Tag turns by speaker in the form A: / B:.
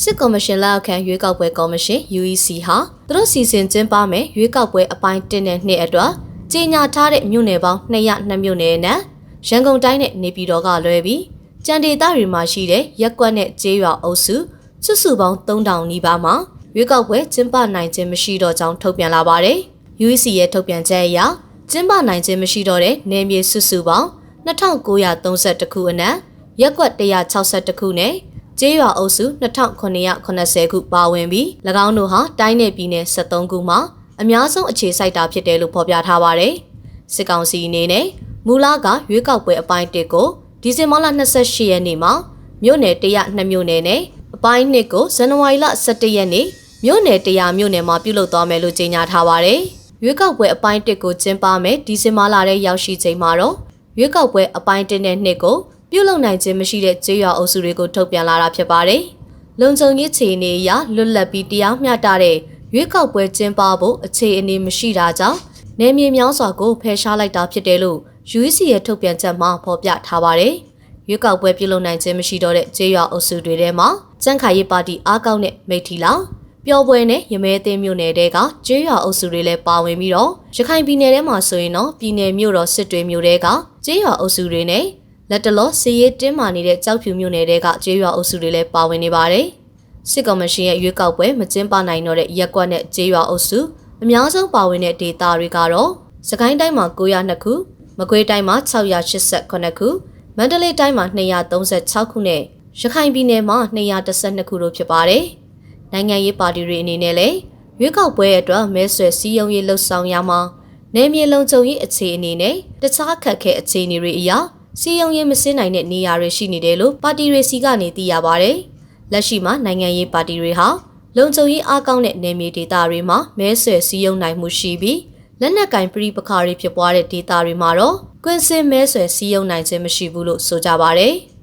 A: စစ်ကော်မရှင်လက်အောက်ခံရွေးကောက်ပွဲကော်မရှင် UEC ဟာသူတို့စီစဉ်ကျင်းပမယ်ရွေးကောက်ပွဲအပိုင်း1နဲ့2အတွက်ကြေညာထားတဲ့မြို့နယ်ပေါင်း202မြို့နယ်နဲ့ရန်ကုန်တိုင်းနဲ့နေပြည်တော်ကလွဲပြီးကြံဒေသတွေမှာရှိတဲ့ရက်ကွက်နဲ့ကျေးရွာအုပ်စုစုစုပေါင်း3000နီးပါးမှာရွေးကောက်ပွဲကျင်းပနိုင်ခြင်းမရှိတော့ကြောင်းထုတ်ပြန်လာပါတယ်။ UEC ရဲ့ထုတ်ပြန်ချက်အရကျင်းပနိုင်ခြင်းမရှိတော့တဲ့နယ်မြေစုစုပေါင်း2932ခုအနက်ရက်ကွက်162ခုနဲ့ ကျေးရွာအုပ်စု2980ခုပါဝင်ပြီး၎င်းတို့ဟာတိုင်းနယ်ပြည်နယ်73ခုမှာအများဆုံးအခြေစိုက်တာဖြစ်တယ်လို့ဖော်ပြထားပါတယ်။စစ်ကောင်စီအနေနဲ့မူလကရွေးကောက်ပွဲအပိုင်း1ကိုဒီဇင်ဘာလ28ရက်နေ့မှာမြို့နယ်102မြို့နယ်နဲ့အပိုင်း2ကိုဇန်နဝါရီလ17ရက်နေ့မြို့နယ်100မြို့နယ်မှာပြုလုပ်သွားမယ်လို့ကြေညာထားပါတယ်။ရွေးကောက်ပွဲအပိုင်း1ကိုကျင်းပမယ်ဒီဇင်ဘာလထဲရောက်ရှိချိန်မှာတော့ရွေးကောက်ပွဲအပိုင်း1နဲ့2ကို ပြုလုပ်နိုင်ခြင်းမရှိတဲ့ကျေးရွာအုပ်စုတွေကိုထုတ်ပြန်လာတာဖြစ်ပါတယ်။လုံခြုံရေးခြေအနေအရလွတ်လပ်ပြီးတရားမျှတတဲ့ရွေးကောက်ပွဲကျင်းပဖို့အခြေအနေမရှိတာကြောင့်နေမြေများစွာကိုဖယ်ရှားလိုက်တာဖြစ်တယ်လို့ UEC ရဲ့ထုတ်ပြန်ချက်မှာဖော်ပြထားပါတယ်။ရွေးကောက်ပွဲပြုလုပ်နိုင်ခြင်းမရှိတော့တဲ့ကျေးရွာအုပ်စုတွေထဲမှာစန့်ခိုင်ရေးပါတီအားကောင်းတဲ့မိထီလာပျော်ပွဲနဲ့ရမဲသိမ်းမြို့နယ်တဲကကျေးရွာအုပ်စုတွေလည်းပါဝင်ပြီးတော့ရခိုင်ပြည်နယ်ထဲမှာဆိုရင်တော့ပြည်နယ်မြို့တော်စစ်တွေမြို့တဲကကျေးရွာအုပ်စုတွေနဲ့ လက်တလောစီရေးတင်းမာနေတဲ့ကြောက်ဖြူမြို့နယ်တဲကကျေးရွာအုပ်စုတွေလည်းပါဝင်နေပါတယ်။စစ်ကော်မရှင်ရဲ့ရွေးကောက်ပွဲမကျင်းပနိုင်တော့တဲ့ရက်ကွက်နဲ့ကျေးရွာအုပ်စုအများဆုံးပါဝင်တဲ့ဒေသတွေကတော့စကိုင်းတိုင်းမှာ902ခုမကွေးတိုင်းမှာ688ခုမန္တလေးတိုင်းမှာ236ခုနဲ့ရခိုင်ပြည်နယ်မှာ212ခုတို့ဖြစ်ပါတယ်။နိုင်ငံရေးပါတီတွေအနေနဲ့လည်းရွေးကောက်ပွဲအတွက်မဲဆွယ်စည်းရုံးရေးလှုပ်ဆောင်ရမှာနယ်မြေလုံခြုံရေးအခြေအနေနဲ့တခြားခက်ခဲအခြေအနေတွေအရာ စီယုံရင်မစင်းနိုင်တဲ့နေရာတွေရှိနေတယ်လို့ပါတီတွေစီကနေသိရပါဗျ။လက်ရှိမှာနိုင်ငံရေးပါတီတွေဟာလုံခြုံရေးအားကောင်းတဲ့နယ်မြေဒေသတွေမှာမဲဆွယ်စည်းရုံးနိုင်မှုရှိပြီးလက်နက်ကင်ပြည်ပခါတွေဖြစ်ပွားတဲ့ဒေသတွေမှာတော့ကွင်းစင်မဲဆွယ်စည်းရုံးနိုင်ခြင်းမရှိဘူးလို့ဆိုကြပါဗျ။